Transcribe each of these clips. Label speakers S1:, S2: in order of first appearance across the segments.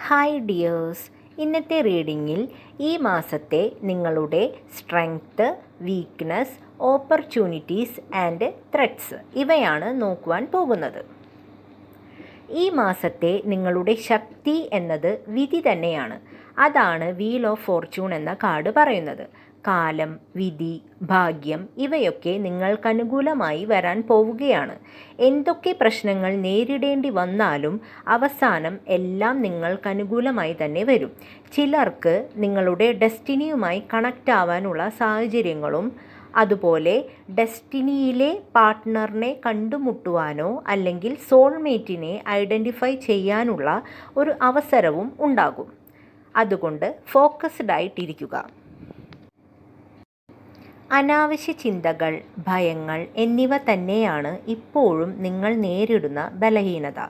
S1: Hi dears ഇന്നത്തെ റീഡിങ്ങിൽ ഈ മാസത്തെ നിങ്ങളുടെ strength weakness opportunities and threats ഇവയാണ് നോക്കുവാൻ പോകുന്നത്. ഈ മാസത്തെ നിങ്ങളുടെ ശക്തി എന്നത് വിധി തന്നെയാണ്. അതാണ് വീൽ ഓഫ് ഫോർച്യൂൺ എന്ന കാർഡ് പറയുന്നത്. കാലം വിധി ഭാഗ്യം ഇവയൊക്കെ നിങ്ങൾക്കനുകൂലമായി വരാൻ പോവുകയാണ്. എന്തൊക്കെ പ്രശ്നങ്ങൾ നേരിടേണ്ടി വന്നാലും അവസാനം എല്ലാം നിങ്ങൾക്കനുകൂലമായി തന്നെ വരും. ചിലർക്ക് നിങ്ങളുടെ ഡെസ്റ്റിനിയുമായി കണക്റ്റ് ആവാനുള്ള സാഹചര്യങ്ങളും അതുപോലെ ഡെസ്റ്റിനിയിലെ പാർട്ട്ണറിനെ കണ്ടുമുട്ടുവാനോ അല്ലെങ്കിൽ സോൾമേറ്റിനെ ഐഡന്റിഫൈ ചെയ്യാനുള്ള ഒരു അവസരവും ഉണ്ടാകും. അതുകൊണ്ട് ഫോക്കസ്ഡ് ആയിട്ടിരിക്കുക. അനാവശ്യ ചിന്തകൾ ഭയങ്ങൾ എന്നിവ തന്നെയാണ് ഇപ്പോഴും നിങ്ങൾ നേരിടുന്ന ബലഹീനത.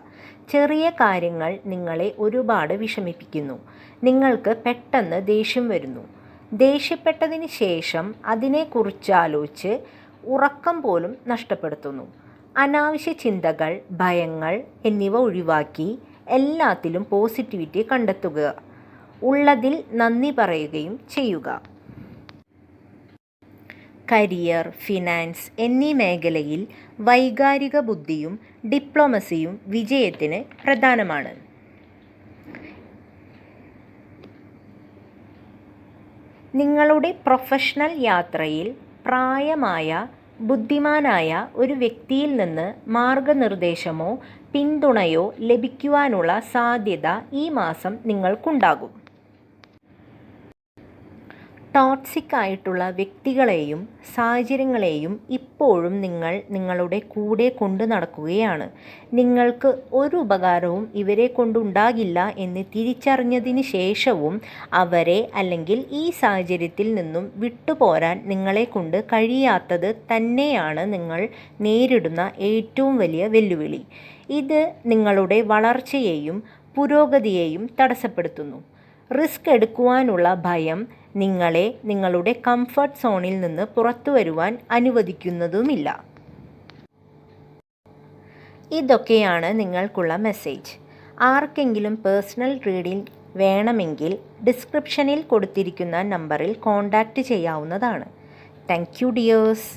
S1: ചെറിയ കാര്യങ്ങൾ നിങ്ങളെ ഒരുപാട് വിഷമിപ്പിക്കുന്നു. നിങ്ങൾക്ക് പെട്ടെന്ന് ദേഷ്യം വരുന്നു. ദേഷ്യപ്പെട്ടതിന് ശേഷം അതിനെക്കുറിച്ചാലോചിച്ച് ഉറക്കം പോലും നഷ്ടപ്പെടുത്തുന്നു. അനാവശ്യ ചിന്തകൾ ഭയങ്ങൾ എന്നിവ ഒഴിവാക്കി എല്ലാത്തിലും പോസിറ്റിവിറ്റി കണ്ടെത്തുക. ഉള്ളതിൽ നന്ദി പറയുകയും ചെയ്യുക. കരിയർ ഫിനാൻസ് എന്നീ മേഖലയിൽ വൈകാരിക ബുദ്ധിയും ഡിപ്ലോമസിയും വിജയത്തിന് പ്രധാനമാണ്. നിങ്ങളുടെ പ്രൊഫഷണൽ യാത്രയിൽ പ്രായമായ ബുദ്ധിമാനായ ഒരു വ്യക്തിയിൽ നിന്ന് മാർഗനിർദ്ദേശമോ പിന്തുണയോ ലഭിക്കുവാനുള്ള സാധ്യത ഈ മാസം നിങ്ങൾക്കുണ്ടാകും. ടോക്സിക് ആയിട്ടുള്ള വ്യക്തികളെയും സാഹചര്യങ്ങളെയും ഇപ്പോഴും നിങ്ങൾ നിങ്ങളുടെ കൂടെ കൊണ്ടു നടക്കുകയാണ്. നിങ്ങൾക്ക് ഒരു ഉപകാരവും ഇവരെ കൊണ്ടുണ്ടാകില്ല എന്ന് തിരിച്ചറിഞ്ഞതിന് ശേഷവും അവരെ അല്ലെങ്കിൽ ഈ സാഹചര്യത്തിൽ നിന്നും വിട്ടുപോരാൻ നിങ്ങളെ കൊണ്ട് കഴിയാത്തത് തന്നെയാണ് നിങ്ങൾ നേരിടുന്ന ഏറ്റവും വലിയ വെല്ലുവിളി. ഇത് നിങ്ങളുടെ വളർച്ചയെയും പുരോഗതിയെയും തടസ്സപ്പെടുത്തുന്നു. റിസ്ക് എടുക്കുവാനുള്ള ഭയം നിങ്ങളെ നിങ്ങളുടെ കംഫർട്ട് സോണിൽ നിന്ന് പുറത്തു വരുവാൻ അനുവദിക്കുന്നതുമില്ല. ഇതൊക്കെയാണ് നിങ്ങൾക്കുള്ള മെസ്സേജ് ആർക്കെങ്കിലും പേഴ്സണൽ റീഡിംഗ് വേണമെങ്കിൽ ഡിസ്ക്രിപ്ഷനിൽ കൊടുത്തിരിക്കുന്ന നമ്പറിൽ കോൺടാക്റ്റ് ചെയ്യാവുന്നതാണ്. Thank you dears